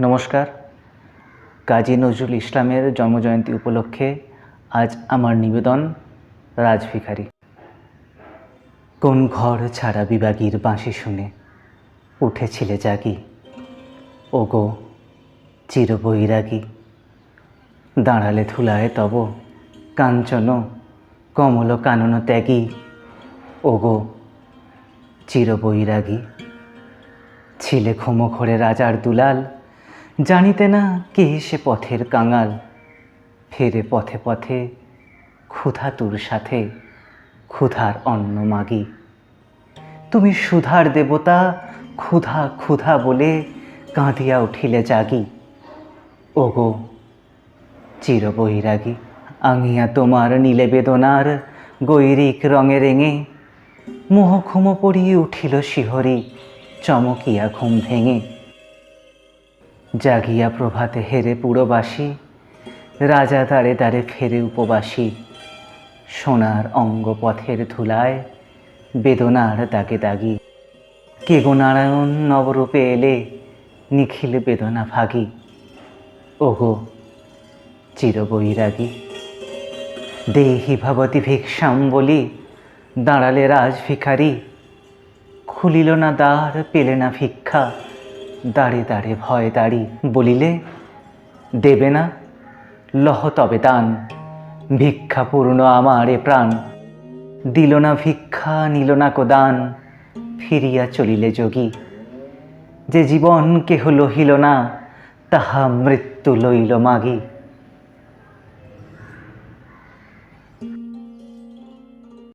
নমস্কার। কাজী নজরুল ইসলামের জন্মজয়ন্তী উপলক্ষে আজ আমার নিবেদন রাজভিখারি। কোন ঘর ছাড়া বিভাগীর বাঁশি শুনে উঠেছিলে জাগি? ওগো, চিরবৈরাগী। দাঁড়ালে ধুলায় তব কাঞ্চন, কমল কানন ত্যাগী। ওগো, চিরবৈরাগী। ছিলে ঘরে রাজার দুলাল জানিতে না কে সে পথের কাঙাল। ফেরে পথে পথে ক্ষুধা তোর সাথে, ক্ষুধার অন্ন মাগি। তুমি সুধার দেবতা, ক্ষুধা ক্ষুধা বলে কাঁদিয়া উঠিলে জাগি। ওগো, চিরবৈরাগী, আঙিয়া তোমার নীলে বেদনার গৈরিক রঙে রেঙে মোহ ঘুমো পড়িয়ে উঠিল শিহরি, চমকিয়া ঘুম ভেঙে। জাগিয়া প্রভাতে হেরে পুরবাসী, রাজা দাঁড়ে দাঁড়ে ফেরে উপবাসী। সোনার অঙ্গ পথের ধুলায় বেদনার দাগে দাগি। কে গো নারায়ণ নবরূপে এলে নিখিল বেদনা ভাগি। ওগো, চিরবৈরাগী। দেহি ভবতি ভিক্ষাম বলি, দাঁড়ালে রাজ ভিখারি। খুলিল না দ্বার, পেলে না ভিক্ষা। দাঁড়ে দাঁড়ে ভয় দাঁড়ি বলিলে, দেবে না, লহ তবে দান ভিক্ষা পূর্ণ আমার এ প্রাণ। দিল না ভিক্ষা, নিল না কোদান ফিরিয়া চলিলে যোগী। যে জীবন কেহ লহিল না, তাহা মৃত্যু লইল মাগি।